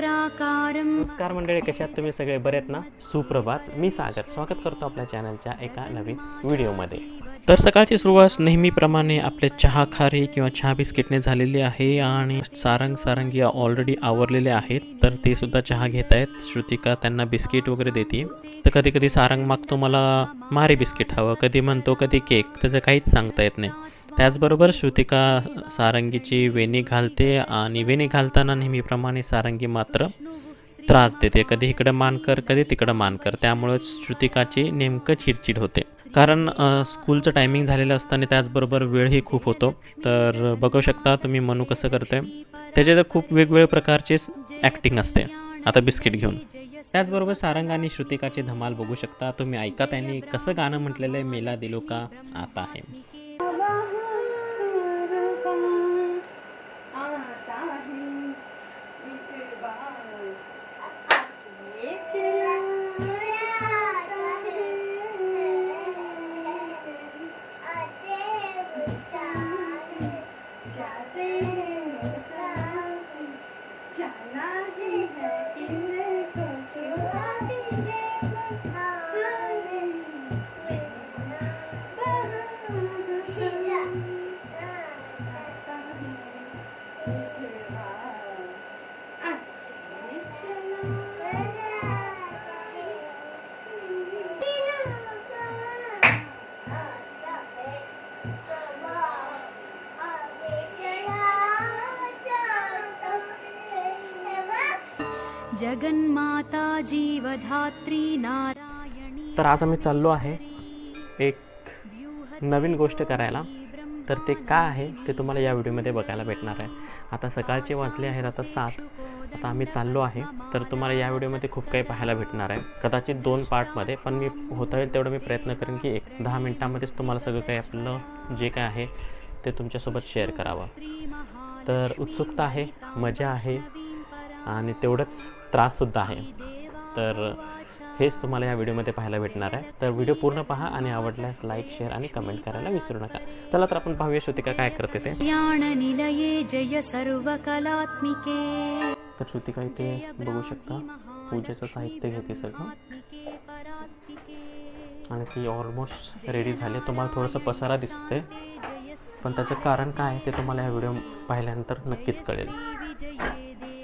नमस्कार मंडळी कशात तुम्ही सगळे? बरेत ना? सुप्रभात. मी सागर. स्वागत करतो आपल्या चॅनलच्या एका नवीन व्हिडिओमध्ये तर सकाळची सुरुवात नेहमीप्रमाणे आपल्या चहा खारी किंवा चहा बिस्किटने झालेली आहे आणि सारंग सारंगी ऑलरेडी आवरलेले आहेत तर ते सुद्धा चहा घेत आहेत. श्रुतिका त्यांना बिस्किट वगैरे देते. तर कधी कधी सारंग मागतो मला मारे बिस्किट हवं. कधी म्हणतो कधी केक. त्याचं काहीच सांगता येत नाही. त्याचबरोबर श्रुतिका सारंगीची वेणी घालते आणि वेणी घालताना नेहमीप्रमाणे सारंगी मात्र त्रास देते. कधी इकडं मान कर कधी तिकडं मान कर. त्यामुळे श्रुतिकाची नेमकं चिडचिड होते. कारण स्कूलचं टायमिंग झालेलं असतं आणि त्याचबरोबर वेळही खूप होतो. तर बघू शकता तुम्ही मनू कसं करते त्याचे तर खूप वेगवेगळ्या प्रकारचेच ॲक्टिंग असते. आता बिस्किट घेऊन. त्याचबरोबर सारंग आणि श्रुतिकाची धमाल बघू शकता. तुम्ही ऐका त्यांनी कसं गाणं म्हटलेलं आहे मेला दिलो का आता आहे. Sim. जगन्माता जीवधात्री नारायणी तर आज आम्ही चाललो आहे एक नवीन गोष्ट करायला. तर ते काय आहे ते तुम्हाला या व्हिडिओमध्ये बघायला भेटणार आहे. आता सकाळचे वाजले आहेत आता सात. आता आम्ही चाललो आहे. तर तुम्हाला या व्हिडिओमध्ये खूप काही पाहायला भेटणार आहे. कदाचित दोन पार्टमध्ये पण मी होता येईल तेवढं मी प्रयत्न करेन की एक दहा मिनटामध्येच तुम्हाला सगळं काही आपलं जे काय आहे ते तुमच्यासोबत शेअर करावं. तर उत्सुकता आहे मजा आहे आणि तेवढंच त्राससुद्धा आहे. तर हेच तुम्हाला या व्हिडिओमध्ये पाहायला भेटणार आहे. तर व्हिडिओ पूर्ण पहा आणि आवडल्यास लाईक शेअर आणि कमेंट करायला विसरू नका. चला तर आपण पाहूया श्रुतिका काय करते ते. जय सर्वकलात्मिके. तर श्रुतिका इथे बघू शकता पूजेचं साहित्य घेते सगळं. आणि ती ऑलमोस्ट रेडी झाली. तुम्हाला थोडंसं पसारा दिसते. पण त्याचं कारण काय आहे ते तुम्हाला या व्हिडिओ पाहिल्यानंतर नक्कीच कळेल.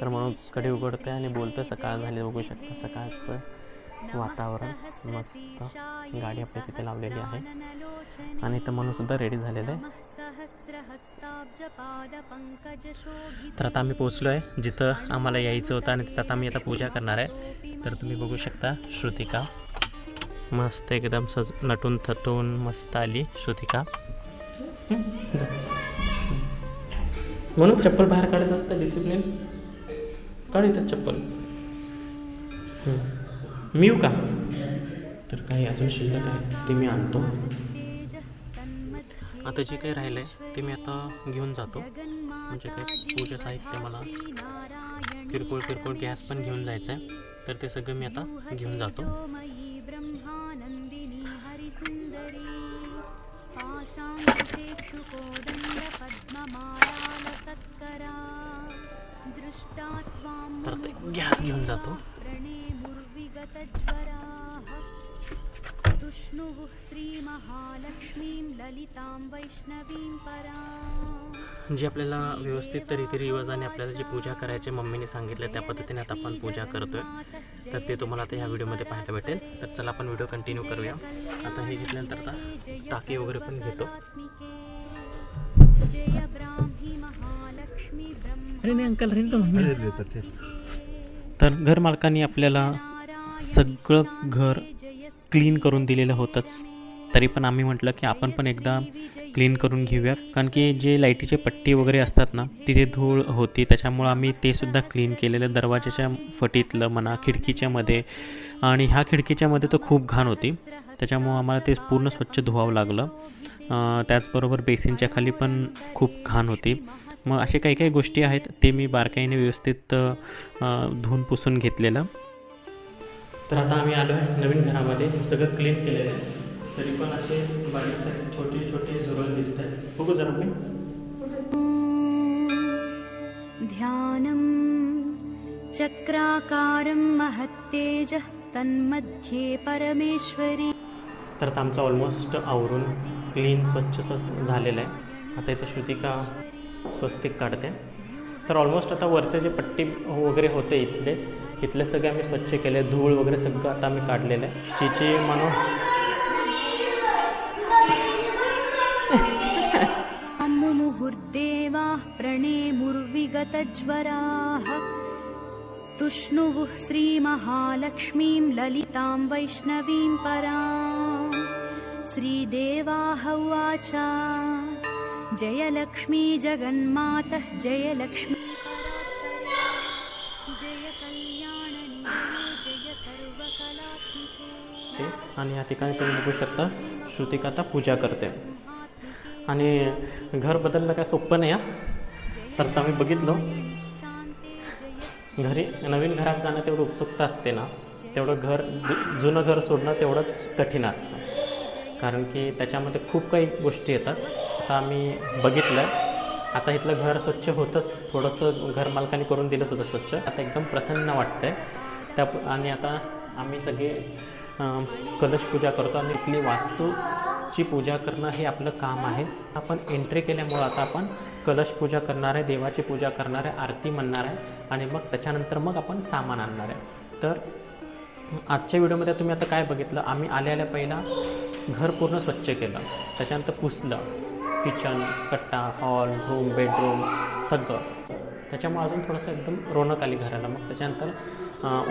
तर म्हणून कडी उघडते आणि बोलते सकाळ झाली बघू शकता. सकाळचं वातावरण मस्त. गाडी आपल्या तिथे लावलेली आहे. आणि इथं म्हणून सुद्धा रेडी झालेलं आहे. तर आता आम्ही पोचलो आहे जिथं आम्हाला यायचं होतं आणि तिथं आता आम्ही आता पूजा करणार आहे. तर तुम्ही बघू शकता श्रुतिका. मस्त एकदम सज नटून थटून मस्त आली श्रुतिका. म्हणून चप्पल बाहेर काढायचं असतं डिसिप्लिन काढ येतात चप्पल. मी येऊ का? तर काही अजून शिल्लक आहे ते मी आणतो. आता जे काही राहिलं आहे ते मी आता घेऊन जातो. म्हणजे काही पूजा साहित्य मला किरकोळ किरकोळ गॅस पण घेऊन जायचं आहे तर ते सगळं मी आता घेऊन जातो. मयी ब्रह्मानन्दिनी तर ते गॅस घेऊन जातो. तुष्णुः श्रीमहालक्ष्मीं ललितां वैष्णवीं पराम् जे आपल्याला व्यवस्थित रीतिरिवाजाने आपल्याला जी पूजा करायची मम्मीने सांगितलं त्या पद्धतीने आता आपण पूजा करतोय. तर ते तुम्हाला आता ह्या व्हिडिओमध्ये पाहायला भेटेल. तर चला आपण व्हिडिओ कंटिन्यू करूया. आता हे घेतल्यानंतर आता टाकी वगैरे पण घेतो. अरे नाही अंकल रे तर घर मालकांनी आपल्याला सगळं घर क्लीन करून दिलेलं होतंच. तरी पण आम्ही म्हटलं की आपण पण एकदा क्लीन करून घेऊया कारण की जे लाईटीचे पट्टी वगैरे असतात ना तिथे धूळ होती. त्याच्यामुळं आम्ही ते सुद्धा क्लीन केलेलं दरवाजाच्या फटीतलं म्हणा खिडकीच्या मध्ये. आणि ह्या खिडकीच्या मध्ये तर खूप घाण होती. त्याच्यामुळं आम्हाला ते पूर्ण स्वच्छ धुवावं लागलं. अं, त्याचबरोबर बेसिनच्या खाली पण खूप घाण होती. मग असे काही काही गोष्टी आहेत ते मी बारकाईने व्यवस्थित धुवून पुसून घेतलेलं. तर आता आम्ही आलो आहे नवीन घरामध्ये सगळं क्लीन केलेलं आहे. तरी पण असे बारीक छोटे छोटे झुरळ दिसत आहेत बघू जरा मी ध्यानं चक्राकारं महत्तेजः तन्मध्ये परमेश्वरी। तर आता आमचं ऑलमोस्ट आवरून क्लीन स्वच्छ झालेलं आहे. आता इथं श्रुतिका स्वस्तिक काढते. तर ऑलमोस्ट आता वरचे जे पट्टी वगैरे होते इथले इथले सगळे आम्ही स्वच्छ केले. धूळ वगैरे सगळं आता आम्ही काढलेलं आहे. चिची म्हणून प्रणे मुर्विगतज्वराः तुष्णुवुः श्रीमहालक्ष्मीं ललितां वैष्णवीं परां। श्रीदेवाः उवाच जयलक्ष्मी जगन्मातः जयलक्ष्मी। जय ते आणि या ठिकाणी तुम्ही बघू शकता श्रुतिका आता पूजा करते. आणि घर बदलणं काय सोपं नाही तर आता आम्ही बघितलो घरी नवीन घरात जाणं तेवढं उत्सुकता असते ना तेवढं घर जुनं घर सोडणं तेवढंच कठीण असतं. कारण की त्याच्यामध्ये खूप काही गोष्टी येतात. आता आम्ही बघितलं. आता इथलं घर स्वच्छ होतंच. थोडंसं घर मालकाने करून दिलंच होतं स्वच्छ. आता एकदम प्रसन्न वाटतं आहे त्या आणि आता आम्ही सगळे कलश पूजा करतो आणि इथली वास्तूची पूजा करणं हे आपलं काम आहे. आपण एंट्री केल्यामुळं आता आपण कलश पूजा करणार आहे देवाची पूजा करणार आहे आरती म्हणणार आहे आणि मग त्याच्यानंतर मग आपण सामान आणणार आहे. तर आजच्या व्हिडिओमध्ये तुम्ही आता काय बघितलं? आम्ही आल्या आल्या पहिला घर पूर्ण स्वच्छ केलं. त्याच्यानंतर पुसलं. किचन कट्टा हॉल रूम बेडरूम सगळं. त्याच्यामुळे अजून थोडंसं एकदम रोनक आली घराला. मग त्याच्यानंतर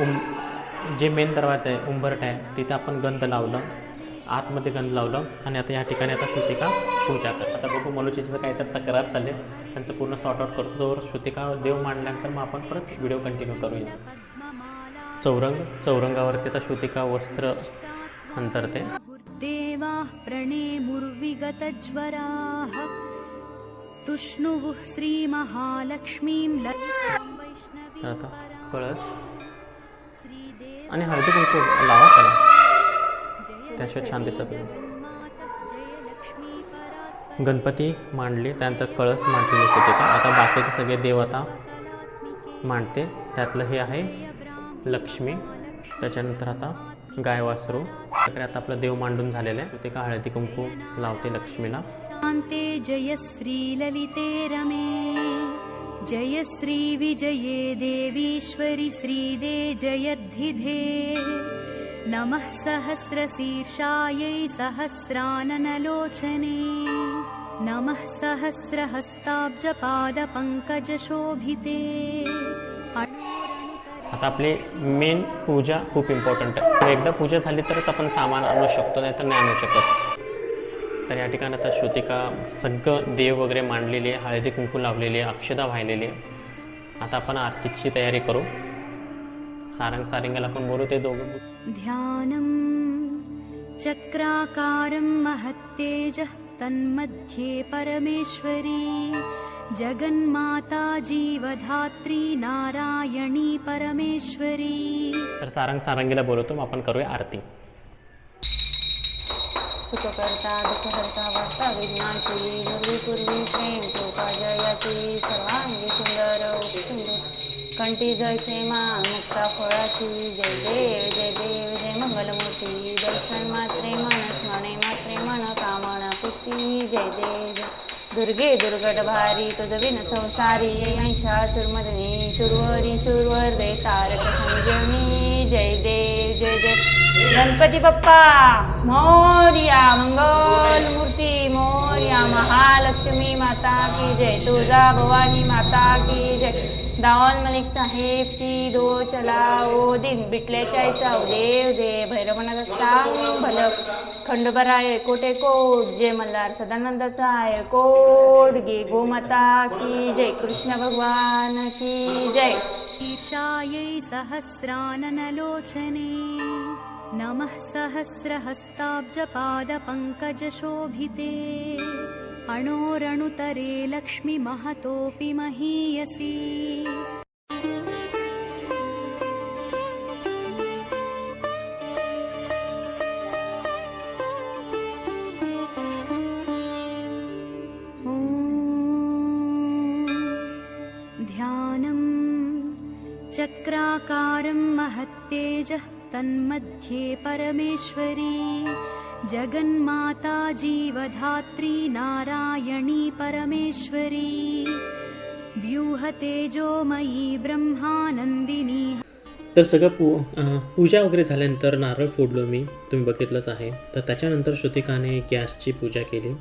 उम जे मेन दरवाजा आहे उंबरट आहे तिथं आपण गंध लावलं. आतमध्ये गंध लावलं आणि आता या ठिकाणी आता श्रुतिका पूजा करतात. आता बघू मलोचीचं काहीतरी तक्रार चालले त्यांचं पूर्ण सॉर्ट आउट करतो. तोवर श्रुतिका देव मांडल्यानंतर मग आपण परत व्हिडिओ कंटिन्यू करूया. चौरंग चौरंगावरती आता श्रुतिका वस्त्र अंतरते. देवाः प्रणेमुर्विगतज्वराः। तुष्णुवुः श्रीमहालक्ष्मीं आणि हळदी कुंकू लावा त्याला. त्याशिवाय छान दिसत गणपती मांडली त्यानंतर कळस मांडलेली श्रुतिका आता बाकीचे सगळे देव आता कलात्मिके मांडते. त्यातलं हे आहे लक्ष्मी. त्याच्यानंतर आता गाय वासरू त्याकडे आता आपलं देव मांडून झालेलं आहे. श्रुतिका हळदी कुंकू लावते लक्ष्मीला? शान्ते जय श्रीललिते रमे. जय श्रीविजये देवीश्वरि श्रीदे जयर्धिधे. नमः सहस्रशीर्षायै सहस्राननलोचने. नमः सहस्रहस्ताब्जपादपङ्कजशोभिते आता आपली मेन पूजा खूप इम्पॉर्टंट आहे. एकदा पूजा झाली तरच आपण सामान आणू शकतो नाही तर नाही आणू शकत. तर या ठिकाणी आता श्रुतिका सगळं देव वगैरे मांडलेली आहे हळदी कुंकू लावलेली आहे अक्षदा वाहिलेली आहे. आता आपण आरतीची तयारी करू. सारंग सारंगाला आपण बोलू ते दोघं ध्यानं चक्राकारं महत्तेजः तन्मध्ये परमेश्वरी जगन्माता जीवधात्री नारायणी परमेश्वरी। तर सारंग सारंगीला बोलवतो मग आपण करूया आरती. सुखकर्ता दुःखहर्ता वार्ता विघ्नाची गुरुवी पूर्वी प्रेम कृपा जयाची सर्वांगी सुंदर सुंदर कंठी जय क्षेमा मुक्ता फळाची जय देव जय देव जय मंगलमूर्ती। दर्शन मात्रे मन स्मरणे मात्रे मन कामना पुष्टी जय देव जय। दुर्गे दुर्गट भारी तुझ विन संसारी ऐंशा सुरमदनी सुरवरी सुरवर दे तारक संजमी जय देव जय जय. गणपती बाप्पा मोर्या मंगल मूर्ती मोर्या महालक्ष्मी माता की जय. तुळजा भवानी माता की जय. दावण मलिक साहेब सी दो चलाओ दिन बिटल्याच्या चाव देव दे भैरवनाथ सांग भल खंडोबराय कोटे एकोट जय मल्हार सदानंदाचा एकोट गे गोमाता की जय कृष्ण भगवान की जय। ईशायै सहस्राननलोचने नमः सहस्रहस्ताब्जपादपङ्कजशोभिते। अणोरणुतरे लक्ष्मीमहतोऽपि महीयसी। ॐ ध्यानं चक्राकारं महत्तेजः तन्मध्ये परमेश्वरी जगन्माता जीवधात्री नारायणी परमेश्वरी। व्यूहतेजोमयी ब्रह्मानंदिनी। तर सगळं पू पूजा वगैरे झाल्यानंतर नारळ फोडलो मी तुम्ही बघितलंच आहे. तर त्याच्यानंतर श्रुतिकाने गॅसची पूजा केली.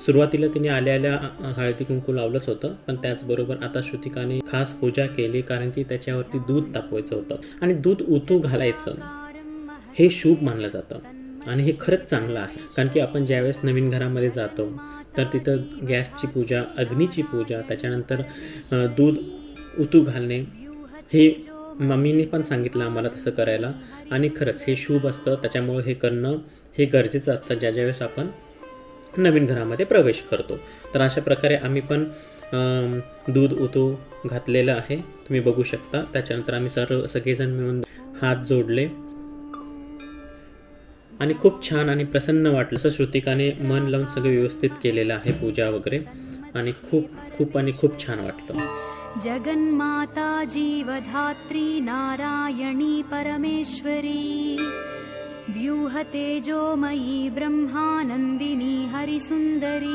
सुरुवातीला तिने आल्या आल्या हळदी कुंकू लावलंच होतं पण त्याचबरोबर आता श्रुतिकाने खास पूजा केली कारण की त्याच्यावरती दूध तापवायचं होतं. आणि दूध उतू घालायचं हे शुभ मानलं जातं. आणि हे खरंच चांगलं आहे. कारण की आपण ज्यावेळेस नवीन घरामध्ये जातो तर तिथं गॅसची पूजा अग्नीची पूजा त्याच्यानंतर दूध उतू घालणे हे मम्मीने पण सांगितलं आम्हाला तसं करायला. आणि खरंच हे शुभ असतं. त्याच्यामुळे हे करणं हे गरजेचं असतं ज्या ज्यावेळेस आपण नवीन घरामध्ये प्रवेश करतो. तर अशा प्रकारे आम्ही पण दूध उतू घातलेलं आहे. तुम्ही बघू शकता. त्याच्यानंतर आम्ही सर्व सगळेजण मिळून हात जोडले. आणि खूप छान आणि प्रसन्न वाटलं. असं श्रुतिकाने मन लावून सगळं व्यवस्थित केलेलं आहे पूजा वगैरे. आणि खूप खूप आणि खूप छान वाटलं. जगन्माता जीवधात्री नारायणी परमेश्वरी व्यूहतेजोमयी ब्रह्मानंदिनी हरिसुंदरी